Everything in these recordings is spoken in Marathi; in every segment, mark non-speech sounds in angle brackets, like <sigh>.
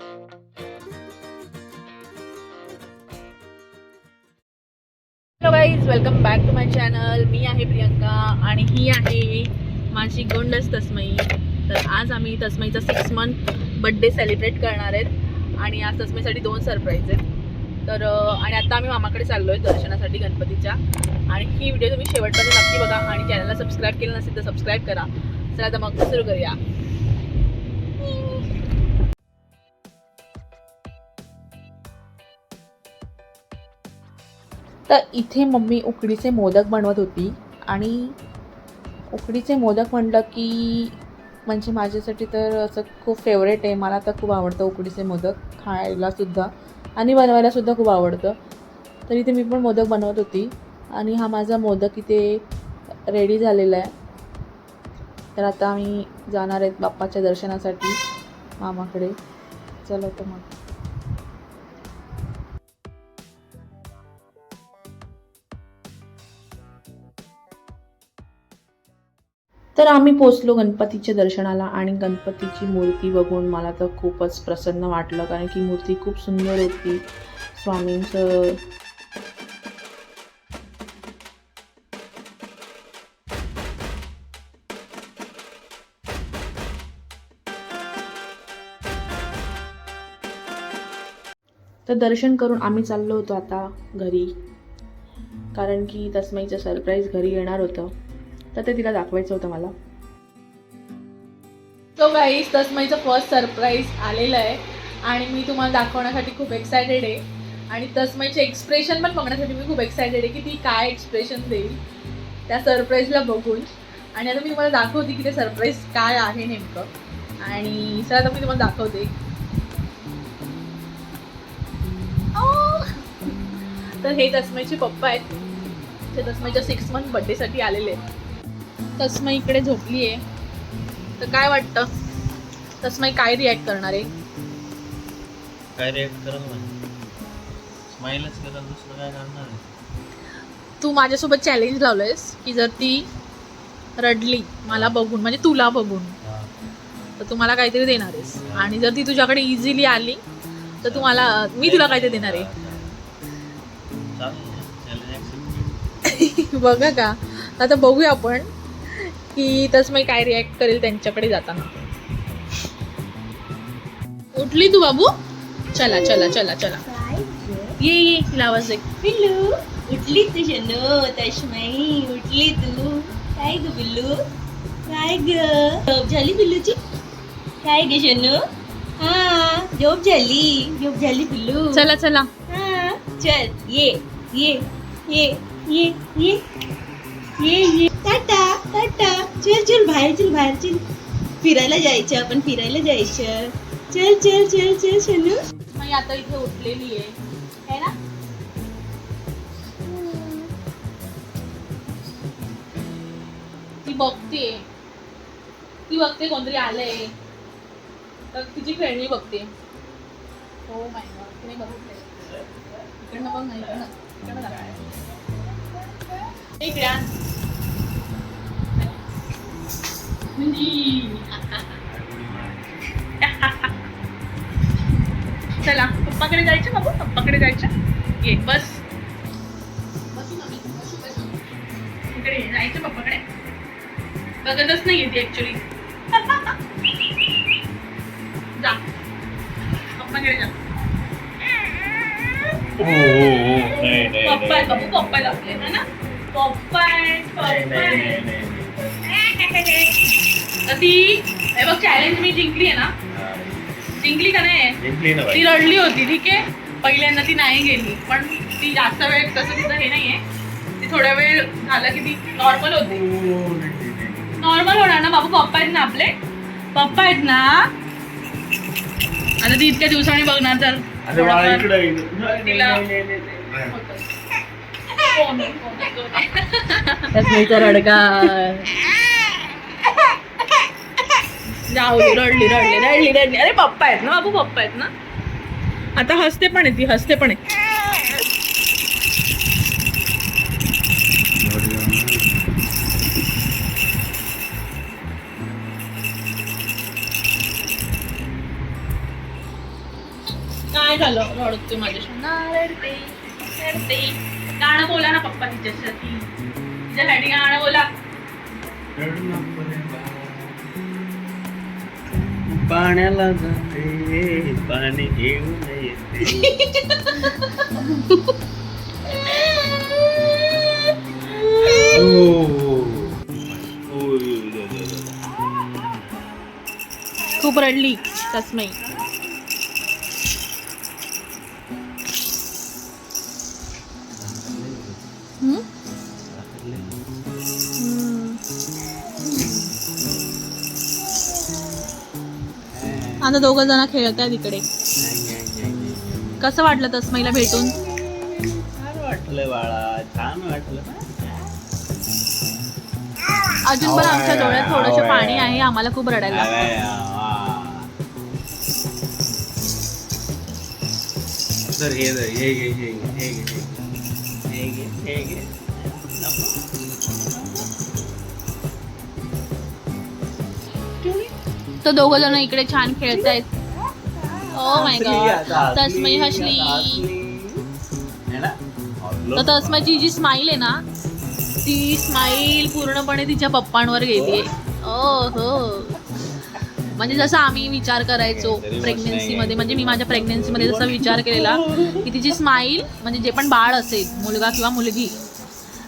Hello guys welcome back to my channel मी आहे प्रियंका आणि ही आहे माझी गोंडस तस्मई तर आज आम्ही तस्मईचा सिक्स मंथ बड्डे सेलिब्रेट करणार आहेत आणि आज तस्मईसाठी दोन सरप्राईज आहेत. तर आणि आता आम्ही मामाकडे चाललो आहे दर्शनासाठी गणपतीच्या. आणि ही व्हिडिओ तुम्ही शेवटपर्यंत नक्की बघा आणि चॅनलला सबस्क्राईब केलं नसेल तर सबस्क्राईब करा. चला तर मग सुरू करूया. तर इथे मम्मी उकडीचे मोदक बनवत होती. आणि उकडीचे मोदक म्हणलं की म्हणजे माझ्यासाठी तर असं खूप फेवरेट आहे. मला तर खूप आवडतं उकडीचे मोदक खायलासुद्धा आणि बनवायलासुद्धा खूप आवडतं. तर इथे मी पण मोदक बनवत होती. आणि हा माझा मोदक इथे रेडी झालेला आहे. तर आता आम्ही जाणार आहेत बाप्पाच्या दर्शनासाठी मामाकडे. चला तर मग. तर आम्ही पोचलो गणपतीच्या दर्शनाला आणि गणपतीची मूर्ती बघून मला तर खूपच प्रसन्न वाटलं कारण की मूर्ती खूप सुंदर होती स्वामींचं. तर दर्शन करून आम्ही चाललो होतो आता घरी कारण की तस्मईचं सरप्राईज घरी येणार होतं. तर ते तिला दाखवायचं होतं मला. तो गाईस तसमईचं फर्स्ट सरप्राईज आलेलं आहे. आणि मी तुम्हाला दाखवण्यासाठी खूप एक्सायटेड आहे. आणि तस्मईचे एक्सप्रेशन पण बघण्यासाठी मी खूप एक्सायटेड आहे की ती काय एक्सप्रेशन देईल. त्या सरप्राईजला बघून. आणि आता मी तुम्हाला दाखवते की ते सरप्राईज काय आहे नेमकं. आणि सर आता मी तुम्हाला दाखवते. Oh! तर हे तस्मईचे पप्पा आहेत. ते तस्मईच्या सिक्स मंथ बड्डेसाठी आलेले आहेत. तस्मई इकडे झोपली आहे तर काय वाटतं? तस्मई काय रिॲक्ट करणार आहे? काय रिॲक्ट करल ना स्माईलच करल दुसरं काय करणार आहे? तू माझ्यासोबत चॅलेंज लावलंयस की जर ती रडली मला बघून म्हणजे तुला बघून हा. तर तू मला काहीतरी देणार आहेस. आणि जर ती तुझ्याकडे इझिली आली तर तू मला मी तुला काहीतरी देणार आहे. चालेल <laughs> बघा का. आता बघूया आपण. की तस्मय काय रिॲक्ट करेल त्यांच्याकडे जाताना. उठली तू बाबू? चला चला चला चला. ये ये तिला आवाज दे. पिल्लू उठली तू शनो तश्मई उठली तू. काय ग पिल्लू काय ग? झोप झाली पिल्लूची काय ग शनो? हा झोप झाली. झोप झाली पिल्लू चला चला. हा चल ये ये ये ये ये ये ये. टाटा टाटा. चल चल बाहेर चल बाहेर चल. फिरायला जायचं आपण फिरायला जायचं. चल चल चल चल शनू. मी आता इथे उठलेली आहे. है ना? ती बघते. ती बघते कोणतरी आलंय. तर तिची खेळणी बघते. हो माय गॉड तिने बघितलंय. इकडनं बघ नाही इकडनं. इकडनं इकडे. <laughs> चला पप्पाकडे जायचं बाबू? पप्पाकडे जायचं? ये बस. इकडे जायचं पप्पाकडे. बघतच नाही येते ऍक्च्युली जा. पप्पाकडे जा. हो हो हो. नाही नाही पप्पा बाबू पप्पा है ना? पप्पा पप्पा. <laughs> तर ती हे बघ चॅलेंज मी जिंकली आहे ना. जिंकली का नाही जिंकली ना ती बाई रडली होती ठीक आहे पहिल्यांदा ती नाही गेली पण ती जास्त वेळ तसं तिचं हे नाहीये ती थोड्या वेळ झालं की ती नॉर्मल होते हो. नॉर्मल होणार ना बाबू पप्पा आहेत ना आपले पप्पा आहेत ना आता ती इतक्या दिवसांनी बघणार तर अरे बाळा, थोडंफार इकडं, इकडं. नाही, तिला- नाही, नाही, नाही, नाही. होतं. कोण आहे, कोण आहे, कोण आहे? तस्मीचा रडका जाऊ रडली रडली रडली रडली. अरे पप्पा आहेत ना बाबू पप्पा आहेत ना? आता हसते पण आहे ती हसते पण आहे. काय झालं? रडते माझ्याशी. रडते रडते. गाणं बोला ना पप्पा तिच्यासाठी. तिच्यासाठी गाणं बोला. पाण्याला जाते पाणी घेऊन येते खूप रडली तस्मै आता दोघं जण खेळत आहेत इकडे कसं वाटलं तस्मैला भेटून छान वाटलं बाळा छान वाटलं अजून पण आमच्या डोळ्यात थोडंसं पाणी आहे आम्हाला खूप रडायला लागतं. हे हे हे हे घे हे घे हे तर दोघ जण इकडे छान खेळतायत. ओ माय गॉड तस्मै हसली तर तस्मैची जी स्माईल आहे ना ती स्माईल पूर्णपणे तिच्या पप्पांवर गेली ओ हो. म्हणजे जसं आम्ही विचार करायचो प्रेग्नेन्सी मध्ये म्हणजे मी माझ्या प्रेग्नेन्सी मध्ये जसा विचार केलेला की तिची स्माईल म्हणजे जे पण बाळ असेल मुलगा किंवा मुलगी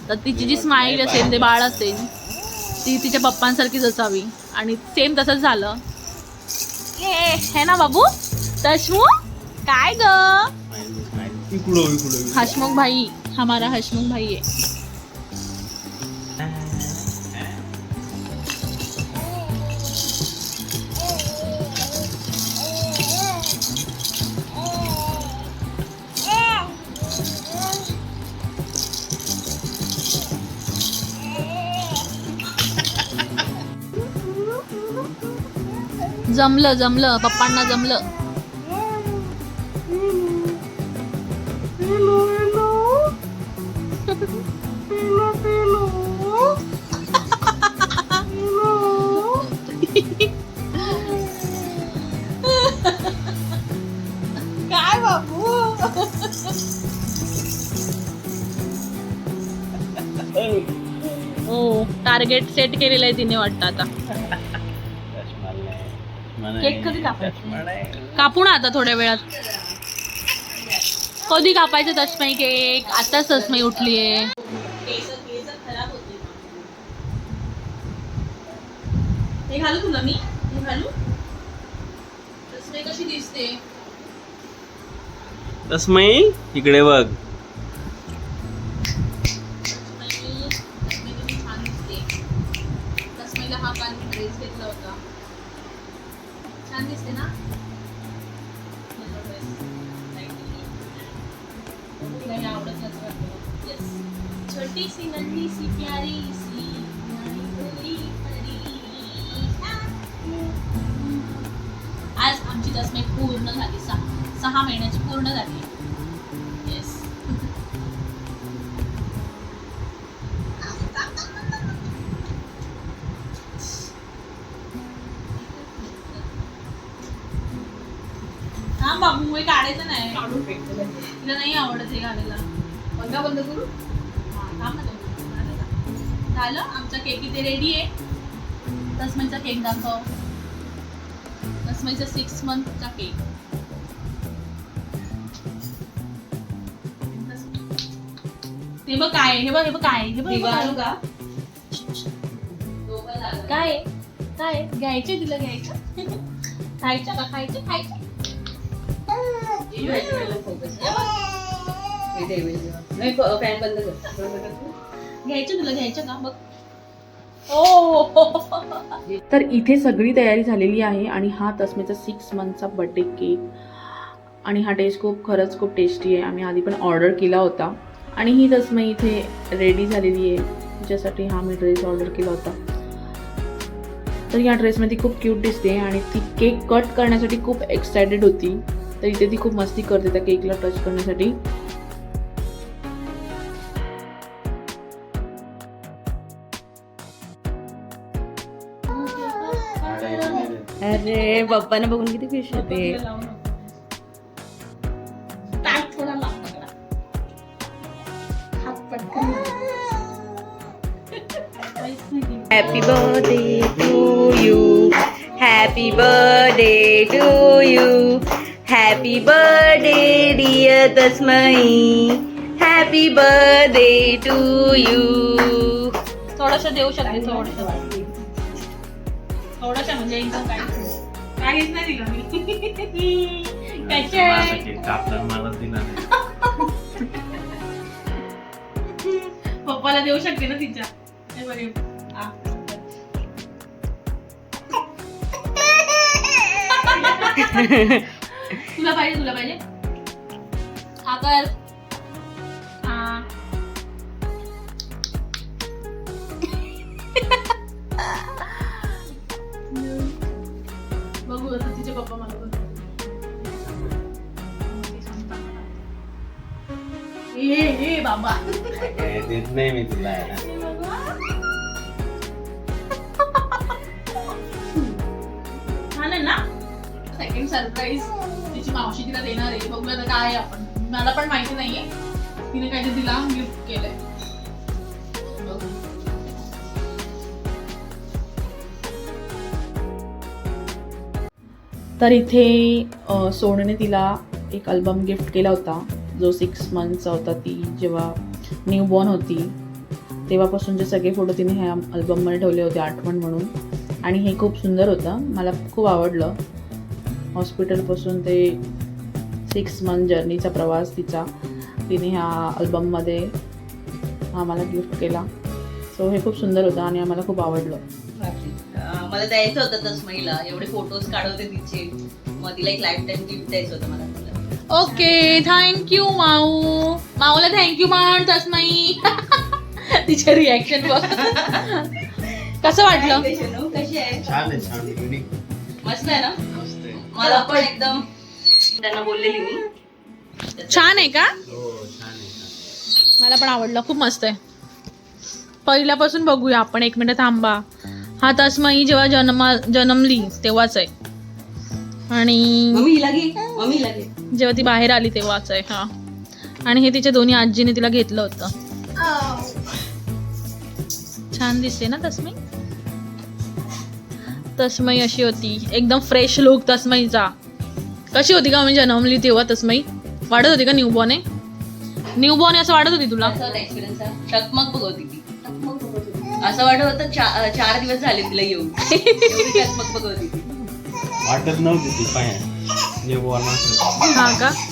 तर तिची जी स्माईल असेल ते बाळ असेल ती तिच्या पप्पांसारखीच असावी आणि सेम तसंच झालं. ये हे ना बाबू तशमू काय ग? इकडं इकडं हसमुख भाई हमारा हसमुख भाई है जमलं जमलं. पप्पांना जमलं. काय बाबू? हो टार्गेट सेट केलेलं आहे तिने वाटतं आता. केक कधी कापायचा? कापू ना आता थोड्या वेळात. कधी कापायचं तस्मै केक? आताच तस्मै उठलीये. हे घालू तुला मी? घालू? तस्मै कशी दिसते? तस्मै इकडे बघ. आमची तस्मै पूर्ण झाली. सहा सहा महिन्याची पूर्ण झाली. येस हा बाबू हे काढायचं नाही. तिला नाही आवडत हे घालायला पंखा बंद करू? थांब ना. झालं? आमचा केक इथे रेडी आहे. तस्मैचा केक दाखव. तस्मैचा सिक्स मंथचा केक ते बघ काय हे बघ हे बघ काय हे बघ हे बघ का काय काय घ्यायचे तिला घ्यायचं खायचं का खायचं खायचं नाही फॅन बंद कर घ्यायचं तुला घ्यायचं का बघ ओ हो. तर इथे सगळी तयारी झालेली आहे आणि हा तस्मेचा सिक्स मंथचा बड्डे केक आणि हा टेस्ट खूप खरंच खूप टेस्टी आहे. आम्ही आधी पण ऑर्डर केला होता. आणि ही तस्मै इथे रेडी झालेली आहे. तिच्यासाठी हा मी ड्रेस ऑर्डर केला होता. तर या ड्रेसमध्ये खूप क्यूट दिसते आणि ती केक कट करण्यासाठी खूप एक्सायटेड होती. तर इथे ती खूप मस्ती करते त्या केकला टच करण्यासाठी. अरे पप्पांना बघून किती खुश होते happy birthday to you happy birthday to you happy birthday dear Tasmayi happy birthday to you थोडस देऊ शकते थोडस. काहीच नाही दिलं मी. <laughs> कसे माझा केक कापला मला दिला नाही. <laughs> पप्पाला देऊ शकते ना तिच्या. हे. आ. <laughs> तुला पाहिजे तुला पाहिजे? हा तिचे पप्पा मला बोलतात. ए ए बाबा. देत नाही मी तुला आहे ना? सेकंड सरप्राईज तिची मावशी तिला देणार आहे. बघूया आता काय आपण. मला पण माहिती नाहीये. तिने काहीतरी तिला गिफ्ट केलंय. तर इथे सोनने सोनूने तिला एक अल्बम गिफ्ट केला होता. जो सिक्स मंथचा होता ती जेव्हा न्यू बॉर्न होती तेव्हापासूनचे सगळे फोटो तिने ह्या अल्बममध्ये ठेवले होते आठवण म्हणून. आणि हे खूप सुंदर होतं. मला खूप आवडलं. हॉस्पिटलपासून ते सिक्स मंथ जर्नीचा प्रवास तिचा. तिने ह्या अल्बममध्ये आम्हाला गिफ्ट केला. सो हे खूप सुंदर होतं आणि आम्हाला खूप आवडलं. मला द्यायचं होतं तस्मईला एवढे फोटोज काढवते तिचे. मग तिला एक लाईफ टाईम गिफ्ट द्यायचं होतं मला. Okay thank you Mau. माऊला thank you म्हण तस्मई तिचे रिॲक्शन बघ. कसं वाटलं? कशी आहे? छान आहे छान युनिक मस्त आहे ना? मस्त आहे. मला पण एकदम त्यांना बोललेली मी. छान आहे का? हो छान आहे छान मला पण आवडलं. खूप मस्त आहे. पहिल्यापासून बघूया आपण. एक मिनिट थांबा. हा तस्मई जेव्हा जन्म जन्मली तेव्हाच आहे. आणि जेव्हा ती बाहेर आली तेव्हाच आहे हा. आणि हे तिच्या दोन्ही आजीने तिला घेतलं होतं. छान दिसते ना तस्मई? तस्मई अशी होती. एकदम फ्रेश लुक तस्मईचा. कशी होती का मी जन्मली तेव्हा तस्मई? वाटत होती का न्यूबॉर्न आहे? न्यूबॉर्न असं वाटत होती तुला? असा वाटत होतं चा- चार दिवस झाले तिला येऊन. होती वाटत नव्हती ती पाय.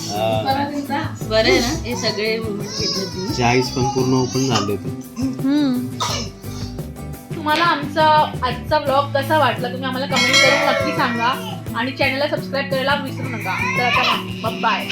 हा बरं आहे ना हे सगळे मोमेंट घेतले तुम्ही. चाळीस पण पूर्ण ओपन झाले होते. हम्म. तुम्हाला आमचा आजचा ब्लॉग कसा वाटला तुम्ही आम्हाला कमेंट करून नक्की सांगा. आणि चॅनलला सबस्क्राईब करायला विसरू नका. तर आता बाय.